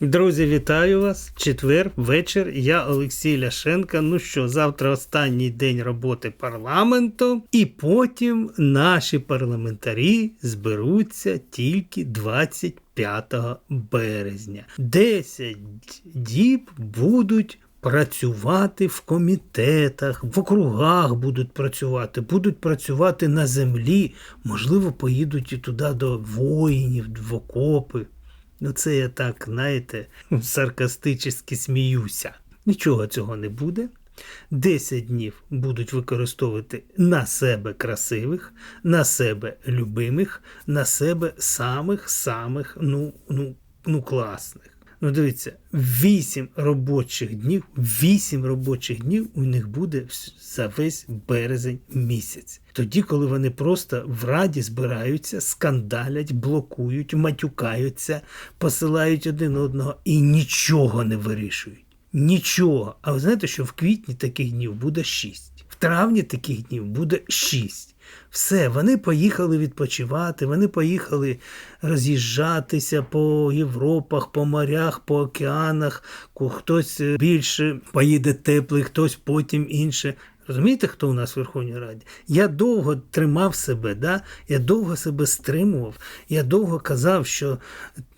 Друзі, вітаю вас. Четвер, вечір. Я Олексій Ляшенко. Ну що, завтра останній день роботи парламенту, і потім наші парламентарі зберуться тільки 25 березня. 10 діб будуть. Працювати в комітетах, в округах будуть працювати, будуть працювати на землі. Можливо, поїдуть і туди до воїнів, в окопи. Ну, це я так, знаєте, саркастично сміюся. Нічого цього не буде. 10 днів будуть використовувати на себе красивих, на себе любимих, на себе самих-самих, ну, ну, ну, класних. Ну, дивіться, 8 робочих днів, 8 робочих днів у них буде за весь березень місяць. Тоді, коли вони просто в раді збираються, скандалять, блокують, матюкаються, посилають один одного і нічого не вирішують. Нічого. А ви знаєте, що в квітні таких днів буде 6. В травні таких днів буде 6. Все, вони поїхали відпочивати, вони поїхали роз'їжджатися по Європах, по морях, по океанах. Хтось більше поїде теплий, хтось потім інше. Розумієте, хто у нас в Верховній Раді? Я довго тримав себе, да? я довго себе стримував, я довго казав, що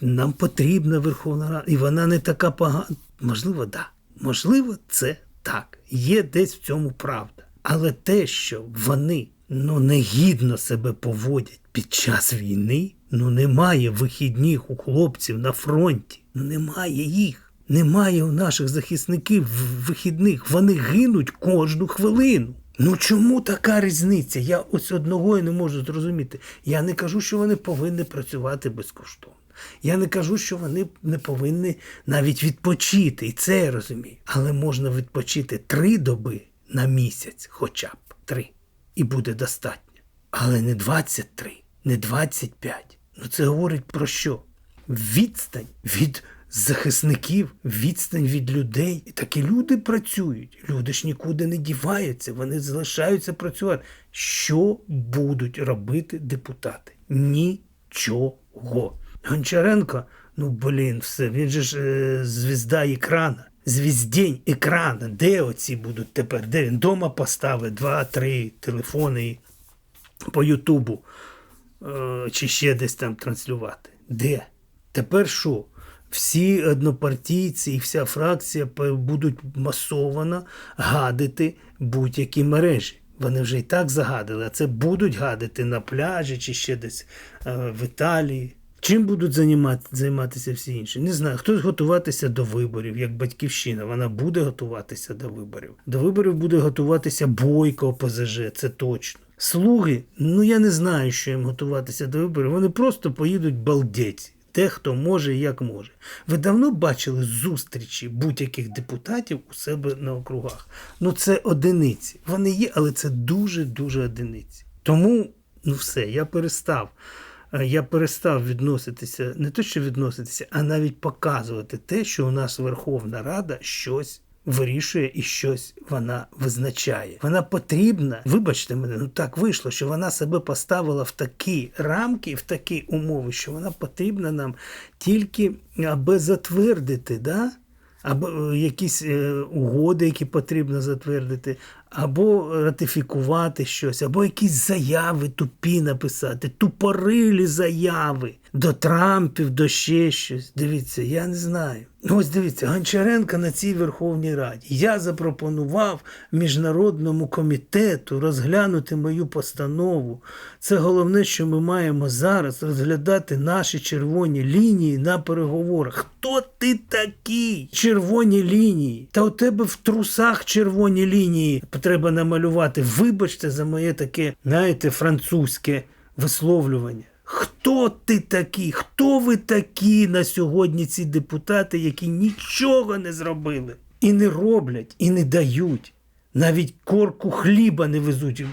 нам потрібна Верховна Рада, і вона не така погана. Можливо, так. Да. Можливо, це так. Є десь в цьому правда. Але те, що вони ну негідно себе поводять під час війни, ну немає вихідних у хлопців на фронті. Ну немає їх. Немає у наших захисників вихідних. Вони гинуть кожну хвилину. Ну чому така різниця? Я ось одного і не можу зрозуміти. Я не кажу, що вони повинні працювати безкоштовно. Я не кажу, що вони не повинні навіть відпочити, і це я розумію. Але можна відпочити три доби на місяць, хоча б три. І буде достатньо. Але не 23, не 25. Ну це говорить про що? Відстань від захисників, відстань від людей. І такі люди працюють. Люди ж нікуди не діваються, вони залишаються працювати. Що будуть робити депутати? Нічого. Гончаренко, ну блін, все, він же ж е, звізда екрана. Звіздень екрана. Де оці будуть тепер? Де він дома поставить два-три телефони по Ютубу е, чи ще десь там транслювати? Де? Тепер що? всі однопартійці і вся фракція будуть масовано гадити будь-які мережі. Вони вже і так загадили, а це будуть гадити на пляжі чи ще десь е, в Італії. Чим будуть займатися всі інші? Не знаю. Хтось готуватися до виборів, як батьківщина. Вона буде готуватися до виборів. До виборів буде готуватися бойко ОПЗЖ, це точно. Слуги, ну я не знаю, що їм готуватися до виборів. Вони просто поїдуть балдець те, хто може як може. Ви давно бачили зустрічі будь-яких депутатів у себе на округах. Ну це одиниці. Вони є, але це дуже-дуже одиниці. Тому, ну все, я перестав. Е, я перестав відноситися, не то, що відноситися, а навіть показувати те, що у нас Верховна Рада щось вирішує і щось вона визначає. Вона потрібна. Вибачте мене, ну так вийшло, що вона себе поставила в такі рамки, в такі умови, що вона потрібна нам тільки аби затвердити. да? Або е, якісь е, угоди, які потрібно затвердити, або ратифікувати щось, або якісь заяви тупі написати, тупорилі заяви до Трампів, до ще щось. Дивіться, я не знаю. Ну, ось дивіться, Гончаренка на цій Верховній Раді. Я запропонував міжнародному комітету розглянути мою постанову. Це головне, що ми маємо зараз розглядати наші червоні лінії на переговорах. Хто ти такий? Червоні лінії? Та у тебе в трусах червоні лінії треба намалювати. Вибачте за моє таке, знаєте, французьке висловлювання. Хто ти такий? Хто ви такі на сьогодні ці депутати, які нічого не зробили? І не роблять, і не дають. Навіть корку хліба не везуть.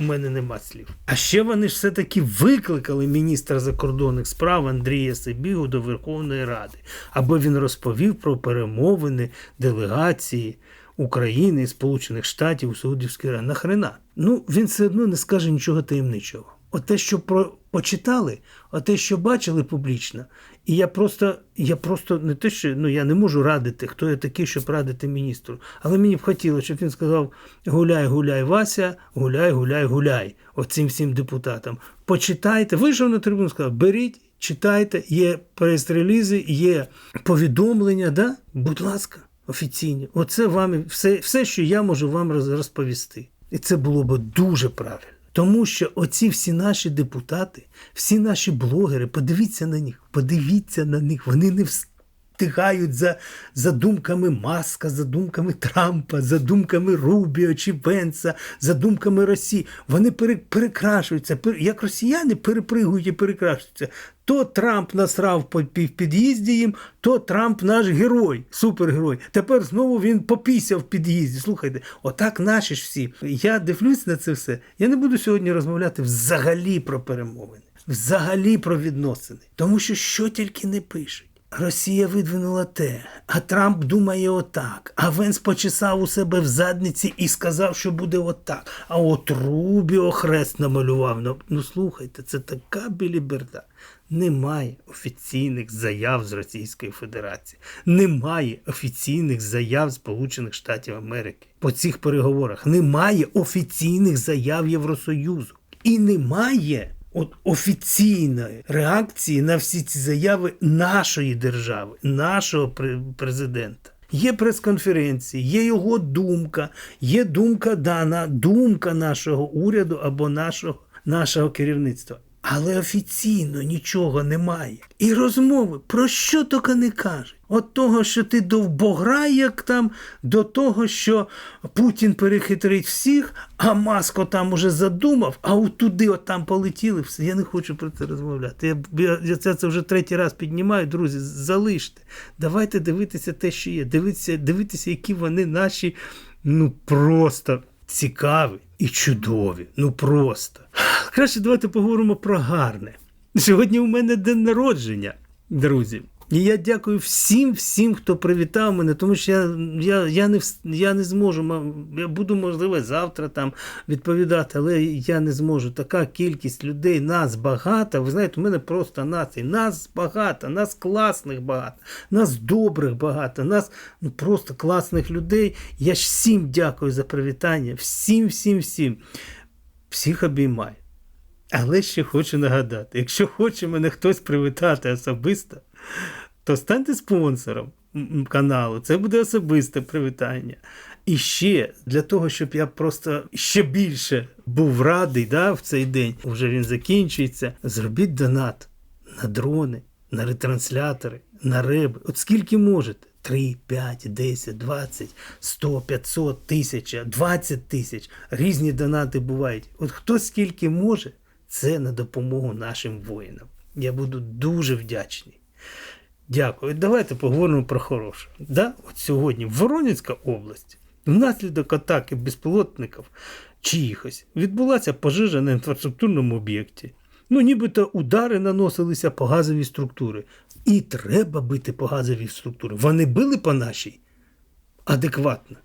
У мене нема слів. А ще вони ж все-таки викликали міністра закордонних справ Андрія Сибігу до Верховної Ради, аби він розповів про перемовини делегації України Сполучених Штатів у Саудівській Раді. Нахрена? Ну він все одно не скаже нічого таємничого. Оте, що про почитали, оте, що бачили публічно. І я просто, я просто не те, що ну я не можу радити, хто я такий, щоб радити міністру. Але мені б хотілося, щоб він сказав: гуляй, гуляй, Вася, гуляй, гуляй, гуляй. Оцим всім депутатам. Почитайте, вийшов на трибуну, сказав, беріть. Читайте, є прес-релізи, є повідомлення, да? будь ласка, офіційні. Оце вам все, все, що я можу вам розповісти. І це було б дуже правильно. Тому що оці всі наші депутати, всі наші блогери, подивіться на них, подивіться на них, вони не встигають за, за думками Маска, за думками Трампа, за думками Рубіо чи Венса, за думками Росії. Вони пере, перекрашуються, пер- як росіяни перепригують і перекрашуються. То Трамп насрав по під'їзді їм, то Трамп наш герой, супергерой. Тепер знову він попісяв в під'їзді. Слухайте, отак наші ж всі. Я дивлюсь на це все. Я не буду сьогодні розмовляти взагалі про перемовини, взагалі про відносини. Тому що що тільки не пишуть. Росія видвинула те, а Трамп думає отак. А Венс почесав у себе в задниці і сказав, що буде отак. А от Рубіо хрест намалював. Ну, слухайте, це така біліберда. Немає офіційних заяв з Російської Федерації. Немає офіційних заяв Сполучених Штатів Америки по цих переговорах. Немає офіційних заяв Євросоюзу. І немає от офіційної реакції на всі ці заяви нашої держави, нашого президента. Є прес-конференції, є його думка, є думка дана, думка нашого уряду або нашого, нашого керівництва. Але офіційно нічого немає. І розмови про що тільки не кажуть. От того, що ти довбограй, як там, до того, що Путін перехитрить всіх, а Маско там уже задумав, а от туди от там полетіли. Все. Я не хочу про це розмовляти. Я, я, я це, це вже третій раз піднімаю. Друзі, залиште. Давайте дивитися те, що є. Дивитися, дивитися, які вони наші, ну просто цікаві і чудові. Ну просто. Краще давайте поговоримо про гарне. Сьогодні у мене день народження, друзі. І я дякую всім, всім, хто привітав мене, тому що я, я, я, не, я не зможу, я буду, можливо, завтра там відповідати, але я не зможу. Така кількість людей, нас багато. Ви знаєте, у мене просто нація. Нас багато, нас класних багато, нас добрих багато, нас ну, просто класних людей. Я ж всім дякую за привітання. Всім, всім, всім. Всіх обіймаю. Але ще хочу нагадати: якщо хоче мене хтось привітати особисто, то станьте спонсором каналу. Це буде особисте привітання. І ще для того, щоб я просто ще більше був радий да, в цей день, вже він закінчується. Зробіть донат на дрони, на ретранслятори, на реби. От скільки можете. 3, 5, 10, 20, 100, 500, 1000, 20 тисяч. Різні донати бувають. От хто скільки може, це на допомогу нашим воїнам. Я буду дуже вдячний. Дякую. Давайте поговоримо про хороше. Да? От сьогодні Воронецька область внаслідок атаки безпілотників чиїхось відбулася пожежа на інфраструктурному об'єкті. Ну, нібито удари наносилися по газовій структури. І треба бити по газовій структурі. Вони били по нашій адекватно.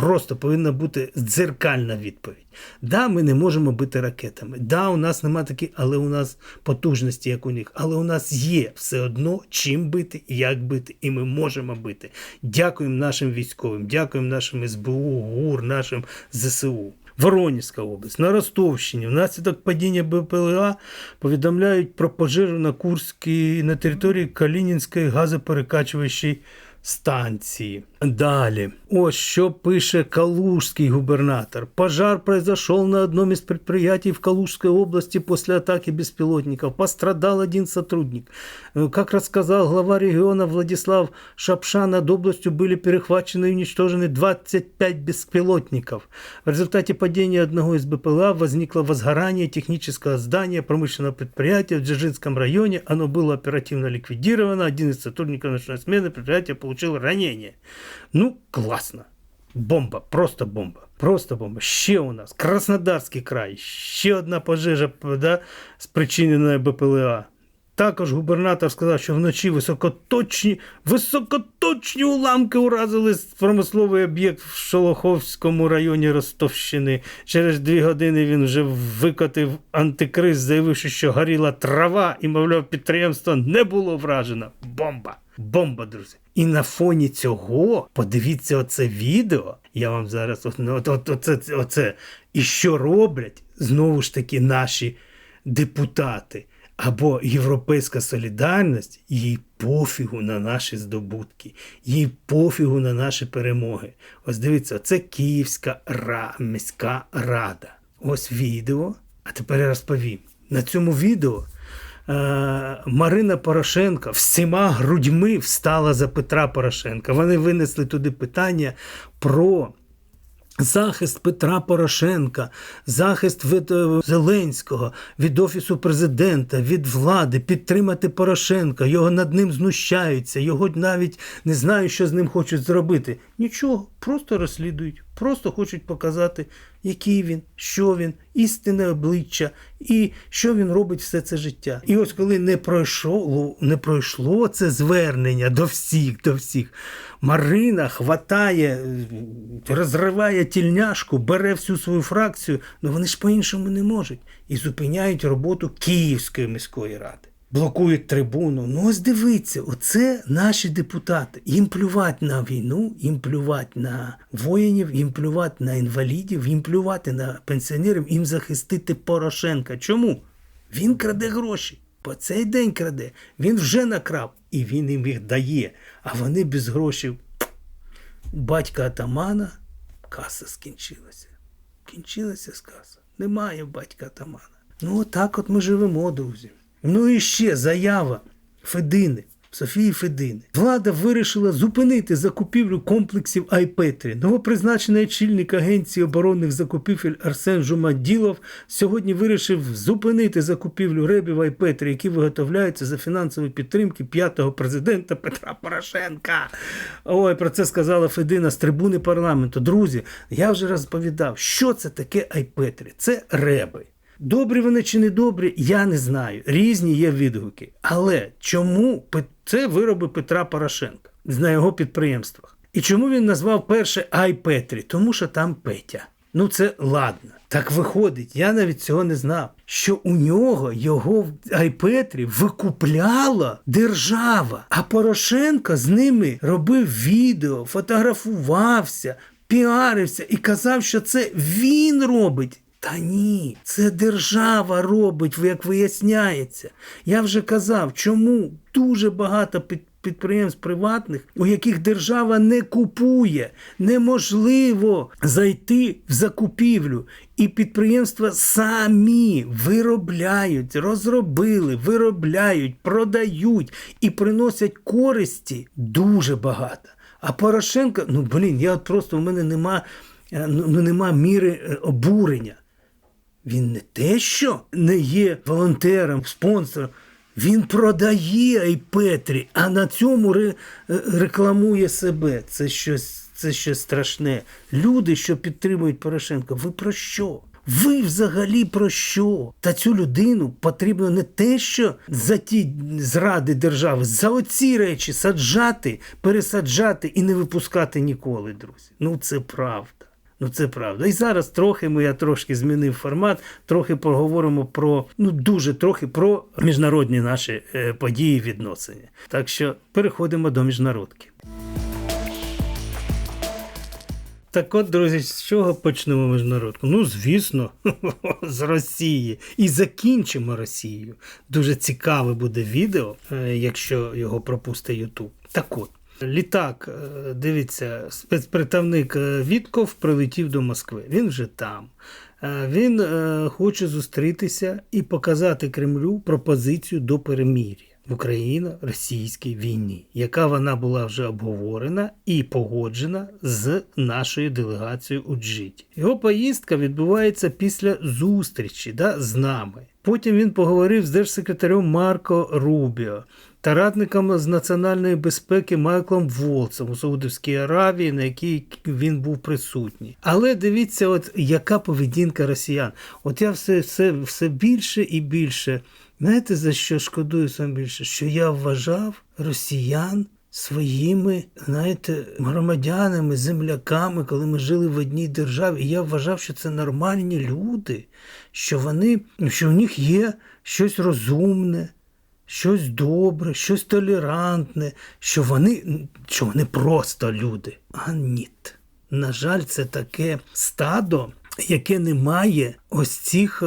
Просто повинна бути дзеркальна відповідь. Да, ми не можемо бити ракетами. Да, у нас нема такі, але у нас потужності, як у них. Але у нас є все одно чим бити, як бити, і ми можемо бити. Дякуємо нашим військовим, дякуємо нашим СБУ, ГУР, нашим ЗСУ. Воронізька область, на Ростовщині, внаслідок падіння БПЛА повідомляють про пожежу на Курській на території Калінінської газоперекачувачої станции. Далее. Ось що пише Калужский губернатор. Пожар произошел на одном из предприятий в Калужской области после атаки беспилотников. Пострадал один сотрудник. Э, Как рассказал глава региона Владислав Шапша, над областью были перехвачены и уничтожены 25 беспилотников. В результате падения одного из БПЛА возникло возгорание технического здания промышленного предприятия в Дзержинском районе. Оно было оперативно ликвидировано. Один из сотрудников ночной смены предприятия получил ранение. Ну, класно. Бомба, просто бомба. Просто бомба. Ще у нас Краснодарський край, ще одна пожежа да, спричинена БПЛА. Також губернатор сказав, що вночі високоточні, високоточні уламки уразили промисловий об'єкт в Шолоховському районі Ростовщини. Через дві години він вже викотив антикриз, заявивши, що горіла трава, і, мовляв, підприємство не було вражено. Бомба! Бомба, друзі. І на фоні цього подивіться оце відео. Я вам зараз от, от, оце, оце. І що роблять знову ж таки наші депутати або Європейська солідарність, їй пофігу на наші здобутки, їй пофігу на наші перемоги. Ось дивіться, це Київська ра, міська рада. Ось відео. А тепер я розповім. На цьому відео е, Марина Порошенко всіма грудьми встала за Петра Порошенка. Вони винесли туди питання про захист Петра Порошенка, захист від е, Зеленського, від Офісу президента, від влади, підтримати Порошенка. Його над ним знущаються, його навіть не знають, що з ним хочуть зробити. Нічого, просто розслідують, просто хочуть показати, який він, що він, істинне обличчя і що він робить все це життя. І ось коли не пройшло, не пройшло це звернення до всіх, до всіх, Марина хватає, розриває тільняшку, бере всю свою фракцію, ну вони ж по-іншому не можуть. І зупиняють роботу Київської міської ради. Блокують трибуну. Ну ось дивіться, оце наші депутати. Їм плювати на війну, їм плювати на воїнів, їм плювати на інвалідів, їм плювати на пенсіонерів, їм захистити Порошенка. Чому? Він краде гроші. По цей день краде. Він вже накрав, і він їм їх дає. А вони без грошей. Батька атамана каса скінчилася. Кінчилася з. Немає батька атамана. Ну, отак от ми живемо, друзі. Ну і ще заява Федини, Софії Федини. Влада вирішила зупинити закупівлю комплексів Айпетрі. Новопризначений очільник Агенції оборонних закупівель Арсен Жумаділов сьогодні вирішив зупинити закупівлю ребів Айпетрі, які виготовляються за фінансової підтримки п'ятого президента Петра Порошенка. Ой, про це сказала Федина з трибуни парламенту. Друзі, я вже розповідав, що це таке Айпетрі. Це реби. Добрі вони чи не добрі, я не знаю. Різні є відгуки. Але чому це вироби Петра Порошенка на його підприємствах? І чому він назвав перше Айпетрі? Тому що там Петя. Ну це ладно. Так виходить, я навіть цього не знав. Що у нього його в Айпетрі викупляла держава, а Порошенко з ними робив відео, фотографувався, піарився і казав, що це він робить. Та ні, це держава робить, як виясняється. Я вже казав, чому дуже багато під- підприємств приватних, у яких держава не купує, неможливо зайти в закупівлю. І підприємства самі виробляють, розробили, виробляють, продають і приносять користі дуже багато. А Порошенко, ну блін, я от просто в мене нема, е, ну, нема міри е, обурення. Він не те, що не є волонтером, спонсором. Він продає Айпетрі, а на цьому ре- е, рекламує себе. Це щось, це щось страшне. Люди, що підтримують Порошенка, ви про що? Ви взагалі про що? Та цю людину потрібно не те, що за ті зради держави, за оці речі саджати, пересаджати і не випускати ніколи, друзі. Ну це правда. Ну це правда. І зараз трохи ми я трошки змінив формат, трохи поговоримо про ну дуже трохи про міжнародні наші е, події відносини. Так що переходимо до міжнародки. Так от, друзі, з чого почнемо міжнародку? Ну, звісно, з Росії. І закінчимо Росією. Дуже цікаве буде відео, е, якщо його пропустить Ютуб. Так от. Літак, е, дивіться, спецпредставник е, Вітков прилетів до Москви. Він вже там. Е, Він хоче зустрітися і показати Кремлю пропозицію до перемир'я в Україно-російській війні, яка вона була вже обговорена і погоджена з нашою делегацією у Джиті. Його поїздка відбувається після зустрічі да, з нами. Потім він поговорив з держсекретарем Марко Рубіо та радником з національної безпеки Майклом Волцем у Саудовській Аравії, на якій він був присутній. Але дивіться, от яка поведінка росіян. От я все, все, все більше і більше Знаєте, за що шкодую сам більше? Що я вважав росіян своїми, знаєте, громадянами, земляками, коли ми жили в одній державі. І я вважав, що це нормальні люди, що вони, що в них є щось розумне, щось добре, щось толерантне, що вони, що вони просто люди. А ні. На жаль, це таке стадо, яке не має ось цих е,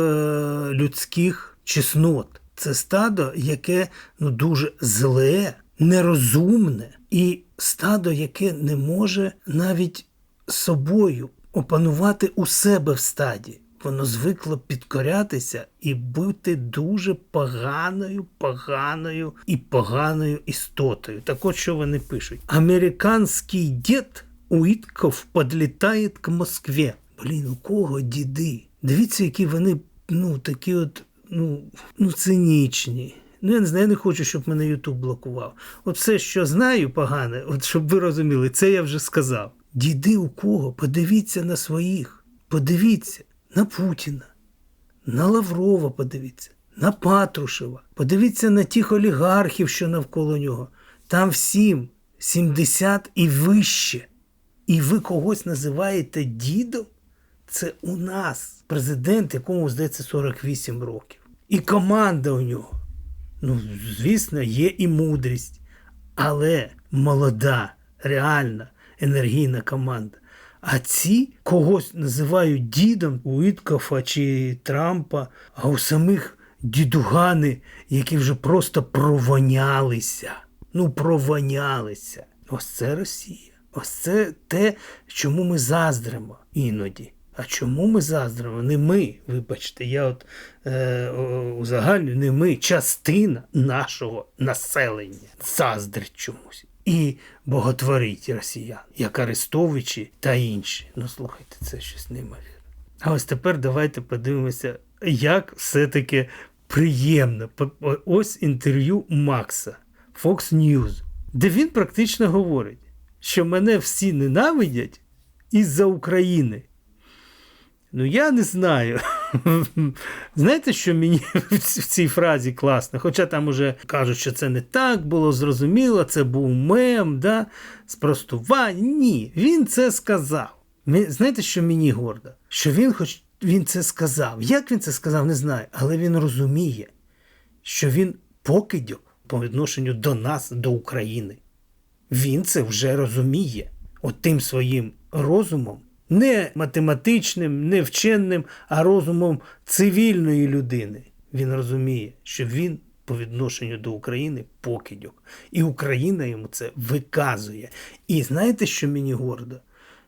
людських чеснот. Це стадо, яке ну, дуже зле, нерозумне, і стадо, яке не може навіть собою опанувати у себе в стаді. Воно звикло підкорятися і бути дуже поганою, поганою і поганою істотою. Так от що вони пишуть: Американський дід Уітков підлітає к Москві. Блін, у кого діди? Дивіться, які вони ну, такі от ну, ну цинічні. Ну, я не знаю, я не хочу, щоб мене Ютуб блокував. От все, що знаю погане, от щоб ви розуміли, це я вже сказав. Діди у кого? Подивіться на своїх. Подивіться на Путіна, на Лаврова подивіться, на Патрушева. Подивіться на тих олігархів, що навколо нього. Там всім 70 і вище. І ви когось називаєте дідом? Це у нас президент, якому здається 48 років. І команда у нього. Ну, звісно, є і мудрість, але молода, реальна, енергійна команда. А ці когось називають дідом Уіткофа чи Трампа, а у самих дідугани, які вже просто провонялися. Ну, провонялися. Ось це Росія. Ось це те, чому ми заздримо іноді. А чому ми заздримо? Не ми, вибачте, я от е, узагальню, не ми, частина нашого населення заздрить чомусь. І боготворить росіян, як Арестовичі та інші. Ну, слухайте, це щось неймовірне. А ось тепер давайте подивимося, як все-таки приємно. Ось інтерв'ю Макса Fox News, де він практично говорить, що мене всі ненавидять із-за України. Ну, я не знаю. Знаєте, що мені в цій фразі класно? Хоча там уже кажуть, що це не так було зрозуміло, це був мем, да? спростування. Ні, він це сказав. Знаєте, що мені гордо? Що він хоч він це сказав. Як він це сказав, не знаю, але він розуміє, що він покидьок по відношенню до нас, до України. Він це вже розуміє. От тим своїм розумом не математичним, не вченим, а розумом цивільної людини. Він розуміє, що він по відношенню до України покидьок. І Україна йому це виказує. І знаєте, що мені гордо?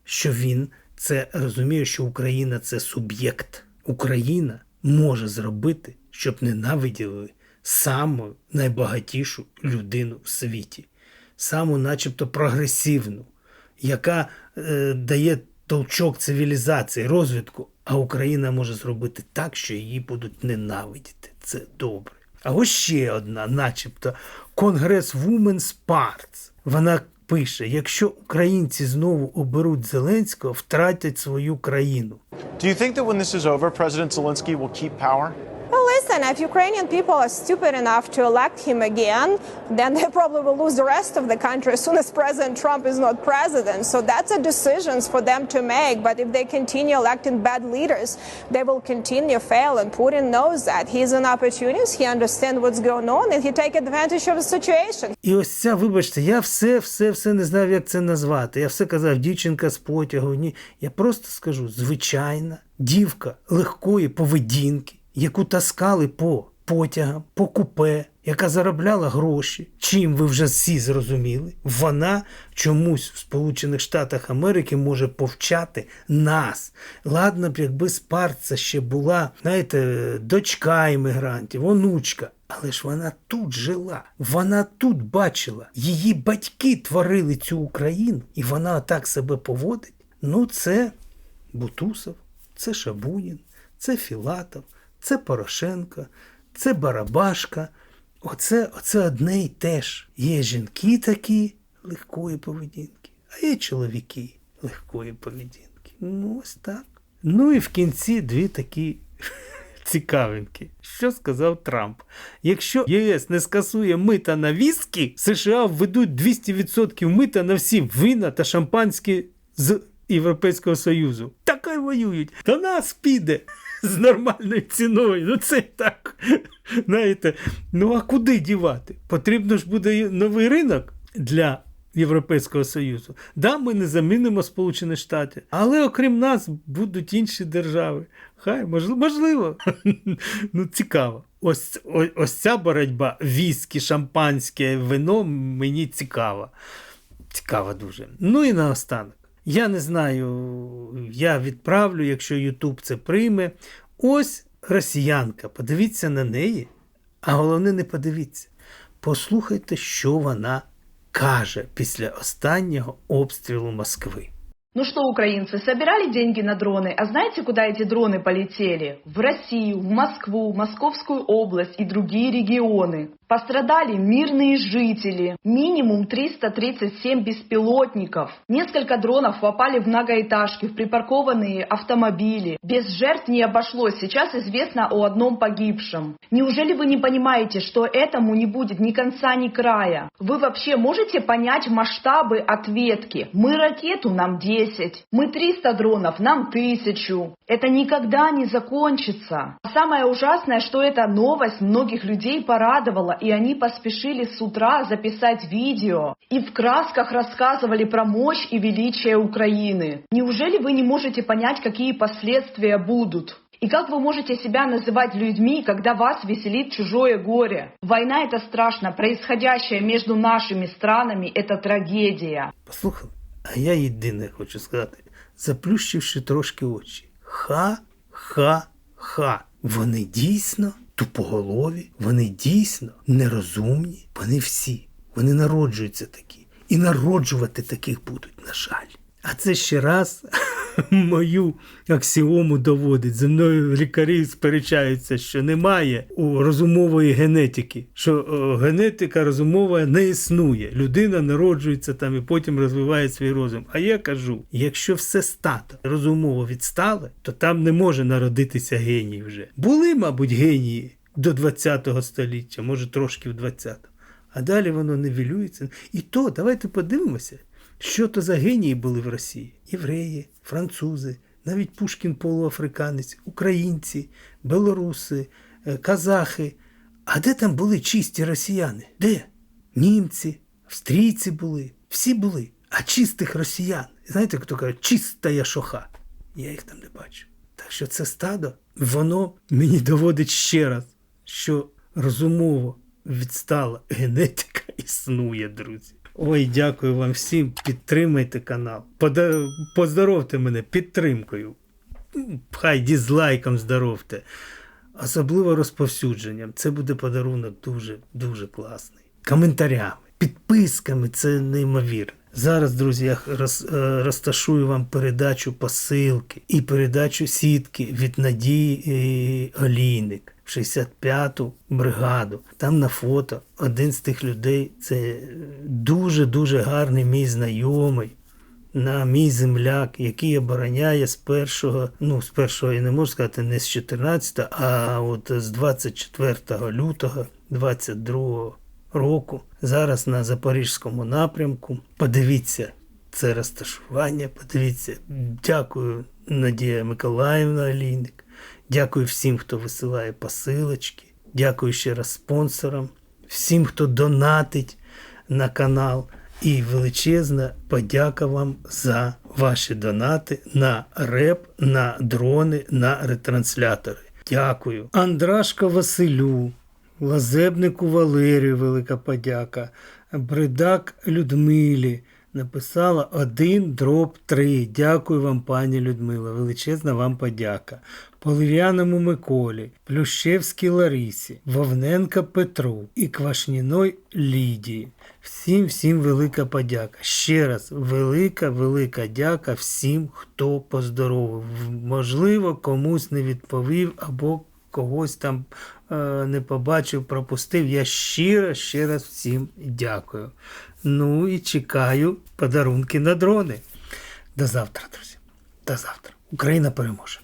Що він це розуміє, що Україна це суб'єкт. Україна може зробити, щоб ненавиділи саму найбагатішу людину в світі, саму, начебто, прогресивну, яка е, дає толчок цивілізації, розвитку, а Україна може зробити так, що її будуть ненавидіти. Це добре. А ось ще одна, начебто, Конгрес Women's Parts. Вона пише: якщо українці знову оберуть Зеленського, втратять свою країну. Do you think that when this is over, President Zelensky will keep power? Listen, if Ukrainian people are stupid enough to elect him again, then they probably will lose the rest of the country as soon as President Trump is not president. So that's a decision for them to make. But if they continue electing bad leaders, they will continue fail. And Putin knows that. He's an opportunist. He understands what's going on and he take advantage of the situation. І ось ця, вибачте, я все, все, все не знав, як це назвати. Я все казав, дівчинка з потягу. Ні. Я просто скажу, звичайна дівка легкої поведінки яку таскали по потягам, по купе, яка заробляла гроші. Чим ви вже всі зрозуміли, вона чомусь в Сполучених Штатах Америки може повчати нас. Ладно б, якби Спарца ще була, знаєте, дочка іммігрантів, онучка. Але ж вона тут жила, вона тут бачила. Її батьки творили цю Україну, і вона так себе поводить. Ну, це Бутусов, це Шабунін, це Філатов це Порошенко, це Барабашка. Оце, оце одне й те ж. Є жінки такі легкої поведінки, а є чоловіки легкої поведінки. Ну, ось так. Ну і в кінці дві такі цікавинки. Що сказав Трамп? Якщо ЄС не скасує мита на віскі, США введуть 200% мита на всі вина та шампанське з Європейського Союзу. Так і воюють. До нас піде з нормальною ціною. Ну це так. Знаєте, ну а куди дівати? Потрібно ж буде новий ринок для Європейського Союзу. Да, ми не замінимо Сполучені Штати, але окрім нас будуть інші держави. Хай, можливо, ну, цікаво. Ось, ось, ось ця боротьба, віскі, шампанське, вино мені цікава. Цікава дуже. Ну і наостанок. Я не знаю, я відправлю, якщо Ютуб це прийме. Ось росіянка. Подивіться на неї, а головне, не подивіться. Послухайте, що вона каже після останнього обстрілу Москви. Ну что, украинцы, собирали деньги на дроны, а знаете, куда эти дроны полетели? В Россию, в Москву, Московскую область и другие регионы. Пострадали мирные жители. Минимум 337 беспилотников. Несколько дронов попали в многоэтажки, в припаркованные автомобили. Без жертв не обошлось. Сейчас известно о одном погибшем. Неужели вы не понимаете, что этому не будет ни конца, ни края? Вы вообще можете понять масштабы ответки? Мы ракету, нам 10. Мы 300 дронов, нам 1000. Это никогда не закончится. А Самое ужасное, что эта новость многих людей порадовала, и они поспешили с утра записать видео и в красках рассказывали про мощь и величие Украины. Неужели вы не можете понять, какие последствия будут? И как вы можете себя называть людьми, когда вас веселит чужое горе? Война это страшно, происходящее между нашими странами это трагедия. Послухали, а я єдине хочу сказати, заплющивши трошки очі. Ха-ха-ха. Вони дійсно тупоголові, вони дійсно нерозумні, вони всі, вони народжуються такі. І народжувати таких будуть, на жаль. А це ще раз мою аксіому доводить. Зі мною лікарі сперечаються, що немає у розумової генетики, що генетика розумова не існує. Людина народжується там і потім розвиває свій розум. А я кажу: якщо все стато розумово відстале, то там не може народитися геній вже. Були, мабуть, генії до 20-го століття, може трошки в 20-му. А далі воно нивелюється. І то давайте подивимося, що то за генії були в Росії: євреї, французи, навіть Пушкін полуафриканець, українці, білоруси, е, казахи. А де там були чисті росіяни? Де? Німці, австрійці були, всі були. А чистих росіян. Знаєте, хто каже, чиста шоха. Я їх там не бачу. Так що це стадо, воно мені доводить ще раз, що розумово відстала генетика існує, друзі. Ой, дякую вам всім. Підтримайте канал. Поздоровте мене підтримкою. Хай дізлайком здоровте. Особливо розповсюдженням. Це буде подарунок дуже, дуже класний. Коментарями, підписками це неймовірно. Зараз, друзі, я роз, е, розташую вам передачу посилки і передачу сітки від Надії е, Олійник 65-ту бригаду. Там на фото один з тих людей це дуже-дуже гарний мій знайомий на мій земляк, який обороняє з першого, ну з першого я не можу сказати, не з 14, а от з 24 лютого 22 року. Зараз на Запорізькому напрямку. Подивіться це розташування, подивіться. Дякую, Надія Миколаївна Олійник. Дякую всім, хто висилає посилочки. Дякую ще раз спонсорам, всім, хто донатить на канал. І величезна подяка вам за ваші донати на реп, на дрони, на ретранслятори. Дякую. Андрашка Василю, Лазебнику Валерію, велика подяка. Бридак Людмилі написала 1 дроб 3. Дякую вам, пані Людмила. Величезна вам подяка. Полив'яному Миколі, Плющевській Ларисі, Вовненка Петру і Квашніной Лідії. Всім всім велика подяка. Ще раз велика, велика дяка всім, хто поздоровив. Можливо, комусь не відповів або когось там е, не побачив, пропустив. Я щиро, ще раз всім дякую. Ну і чекаю подарунки на дрони. До завтра, друзі. До завтра. Україна переможе.